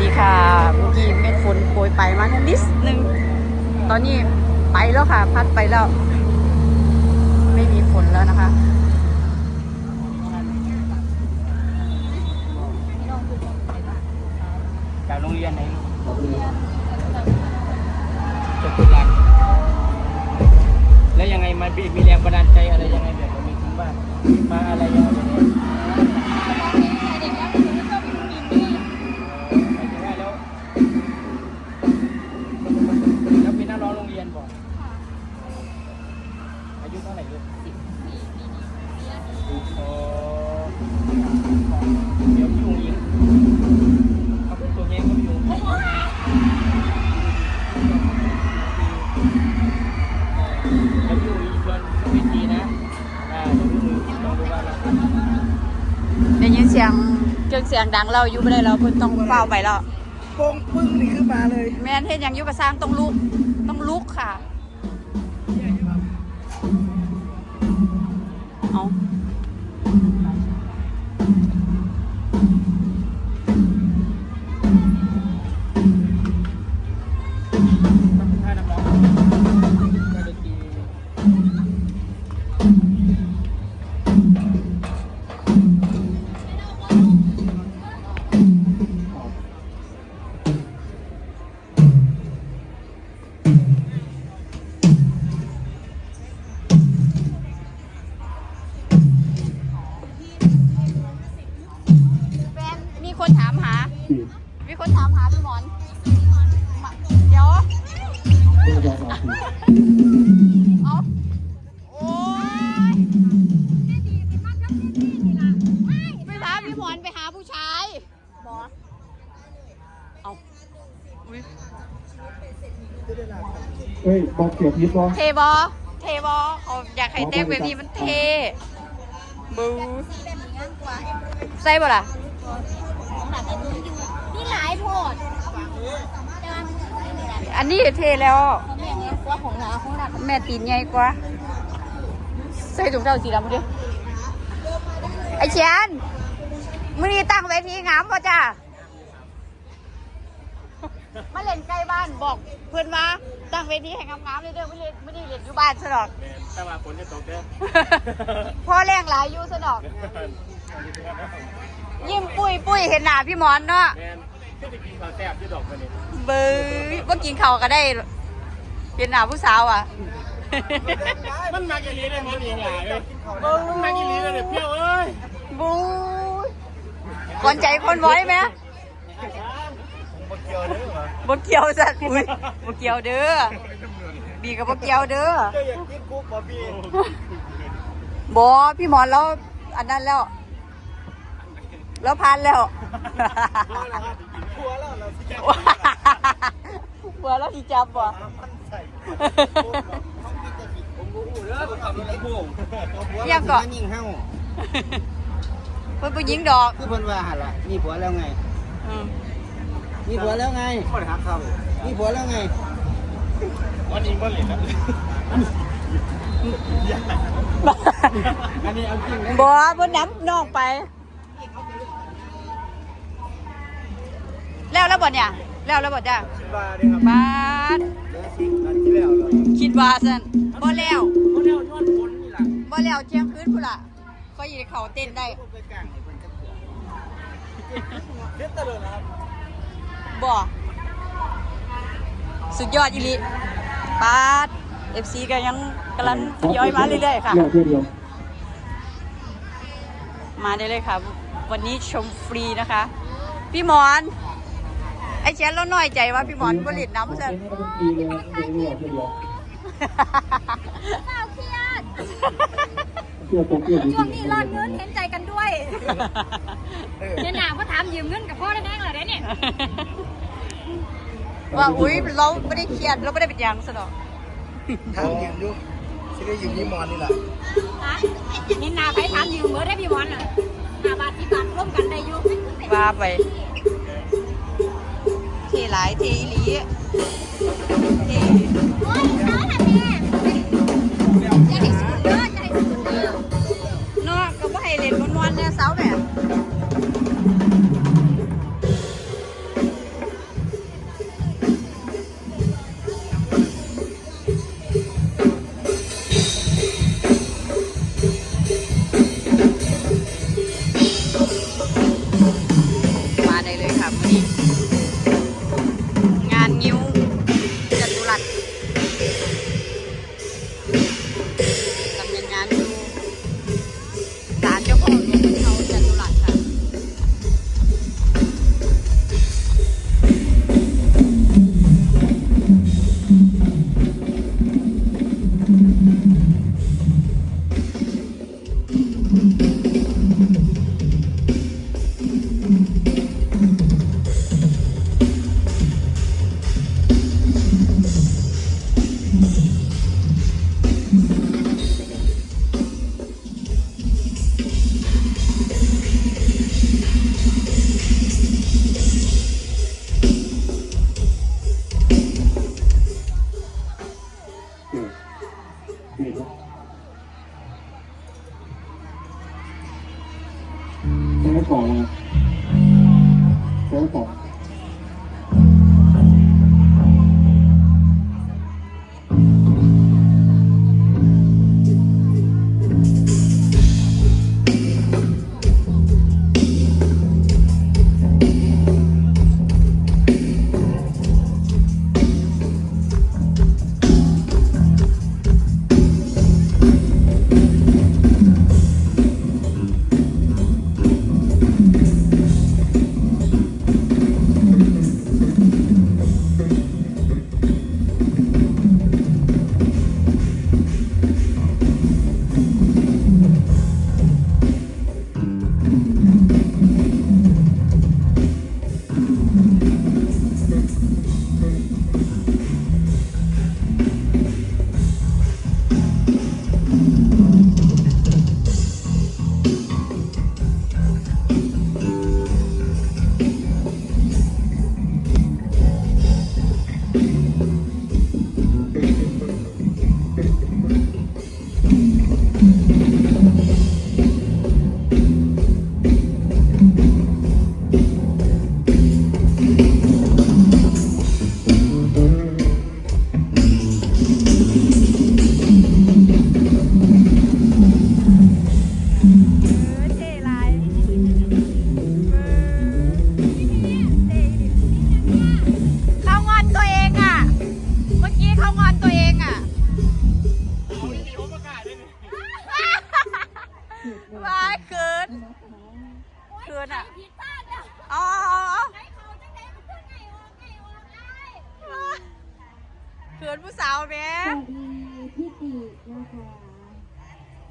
ดีค่ะเมื่อกี้เม็ดฝนโปรยไปมานิดนึง ตอนนี้ไปแล้วค่ะ พัดไปแล้ว ไม่มีฝนแล้วนะคะจากโรงเรียนไหนจบตุลาแล้วยังไงมันมีมีแรงบันดาลใจอะไรยังไงแบบนี้ถึงว่ามาอะไรยังไง อายุเท่าไหร่ลูกสิบอ๋อเดี๋ยวพี่ยุงยิงเขาเป็นตัวเงี้ยก็พี่ยุงแล้วพี่อุ๋ยชวนเวทีนะอ่าเดี๋ยวพี่อุ๋ยลองดูว่าเราได้ยินเสียงเครื่องเสียงดังเราอยู่ไม่ได้เราเพิ่นต้องเฝ้าไปแล้ว โป่งปึ้งนี่คือมาเลย แม่นเฮ็ดหยังอยู่กับสร้างต้องลุกต้องลุกค่ะ เอา เฮ้ยบอกเกี่ยวพีทบอเทบอเทบอเขาอยากให้แต่งแบบนี้มันเทบูใส่บ่ล่ะนี่หลายโพดแต่ว่าอันนี้เทแล้วของแม่เนี่ยกว่าของหลาของหลาแม่ตีนใหญ่กว่า ใส่ถุงเท้าสีดำมาดิไอเชียนมือนี้ตั้งเวทีงามป่ะจ้า มาเล่นใกล้บ้านบอกเพื่อนว่าตั้งเวทีให้งามๆเลยเด้อไม่เล่นไม่ได้เล่นอยู่บ้านซะดอกแต่ว่าฝนจะตกเด้อพ่อแรงหลายอยู่ซะดอก ยิ้มปุ้ยปุ้ยเห็นหน้าพี่หมอนเนาะแมนก็จะกินข้าวแซ่บที่ดอกมันนี่เบื้อว่ากินข้าวก็ได้ เห็นหน้าผู้สาวอะมันมากี่ลีเลยมันอีหลายเลยมันมากี่ลีเลยเนี่ยเปรี้ยวเอ้ยบูคนใจคนไว้ไหมบ่เกี่ยวเด้อเหรอ บ่เกี่ยวสัตว์อุ้ยบ่เกี่ยวเด้อบีกับบ่เกี่ยวเด้อก็อยากกินกุ๊กบ่พี่บอพี่หมอนแล้วอันนั้นแล้ว แล้วพันแล้วทัวแล้วเราสิจะบัวแล้วที่จับบ่ผมบ่ฮู้เด้อผมขับรถลำโพงเรียกก่อนยิงเฮาเพิ่นผู้หญิงดอก คือเพิ่นว่าหั่นล่ะมีผัวแล้วไงอื มมีผัวแล้วไงบ่ได้ฮักเขามีผัวแล้วไงวันนี้บ่เล่นแล้วอันนี้เอาจริงนะบ่บ่น้ำน้องไป แล้วแล้วบ่เนี่ย แล้วแล้วบ่จ้ะบาเด้ครับบาดเดี๋ยวสิอันที่แล้วเหรอคิดว่าซั่นบ่แล้วบ่แล้วนวดฝนนี่ล่ะบ่แล้วเที่ยงคืนพุ่นล่ะก็ยิเข้าเต้นได้บ่ไปกลางให้เพิ่นจักเทื่อเฮ็ดตลอดนะครับ บ่สุดยอดอีหลีปาด FC ก็ยังกำลังทยอยมาเรื่อยๆค่ะเกี่ยวเดียวมาได้เลยค่ะ วันนี้ชมฟรีนะคะ พี่หมอน ไอ้เชนเราน้อยใจว่าพี่หมอนผลิตน้ำเสเสร็จไม่ต้องปีเลยนะไม่รู้หรอกเดียวเปล่าเครียดเกี่ยวกับเกี่ยวช่วงนี้รอดเงินเห็นใจกันด้วยเนี่ยหนาก็ถาม ยืมเงินกับพ่อได้แน่เลยได้เนี่ยว่าอุ้ยเราไม่ได้เครียดเราไม่ได้เป็นหยังสนอกทางยืมอยู่สิได้ยืมนี่มอนนี่แหละฮะเนี่ยหนาไปถามยืมเมื่อได้พี่วันอะหนาบาทที่บาทร่วมกันได้อยู่ว่าไปเทหลายเทอีหลีเท โอ้ยเช้าน่ะแม่อย่ ใดเลยค่ะวันนี้ เดี๋ยวใช้ต่อมาใช้ต่อ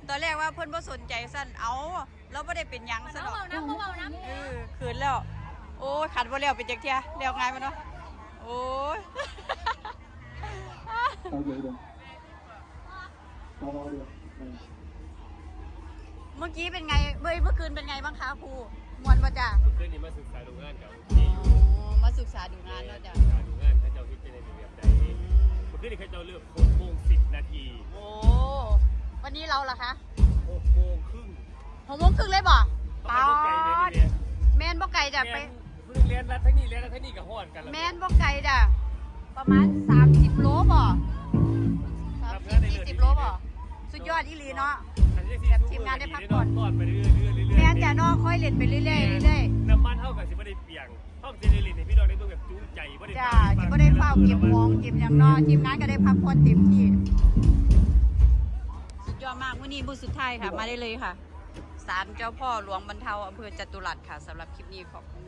ตอนแรกว่าเพิ่นบ่สนใจสั้นเอาเราไม่ได้เป็นหยังซะหรอกเบาๆน้ำเบาๆน้ำเออขืนแล้ว โอ้ยขัดบ่แล้วเป็นจักเที่ยแล้วไงมันเนาะโอ้ยเอาเดี๋ยวเดี๋ยวเอาเอาเดี๋ยวเมื่อกี้เป็นไงเมื่อเมื่อคืนเป็นไงบ้างคะครูมวนป่ะจ้ะเพื่อนนี่มาศึกษาดูงานกับที่อ๋อมาศึกษาดูงานแล้วจ้ะศึกษาดูงานถ้าเจ้าที่จะในแบบใดเพื่อนนี่เขาเจ้าเลือกหกโมงสิบนาที โอ้ วันนี้เราล่ะคะหกโมงครึ่งหกโมงครึ่งเลยบ่ต้องไปพวกไก่เลยนี่เนี่ยแมนบ่ไก่จ้ะไปเพิ่งเรียนรัฐทั้งนี้เรียนรัฐทั้งนี้กับฮอดกันแล้วแมนบ่ไก่จ้ะประมาณ30โลบ่30 40โลบ่สุดยอดอีหลีเนาะแบบทีมงานได้พักผ่อนทอดไปเรื่อยๆเรื่อยๆเรื่อยๆแมนจ้ะเนาะค่อยเล่นไปเรื่อยๆเรื่อยๆน้ำมันเท่ากับสิบ่ได้เปียงห้องเจเนเรตในพี่น้องได้เบิ่งแบบจูงใจบ่ได้จ้าที่ก็ได้เฝ้าเก็บของเก็บอย่างนอทีมงานก็ได้พักผ่อนเต็มที่สุดย อดมากวันนี้บูธสุดท้ายค่ะ มาได้เลยค่ะศาลเจ้าพ่อหลวงบรรเทาอำเภอจตุรัสค่ะสำหรับคลิปนี้ขอบคุณ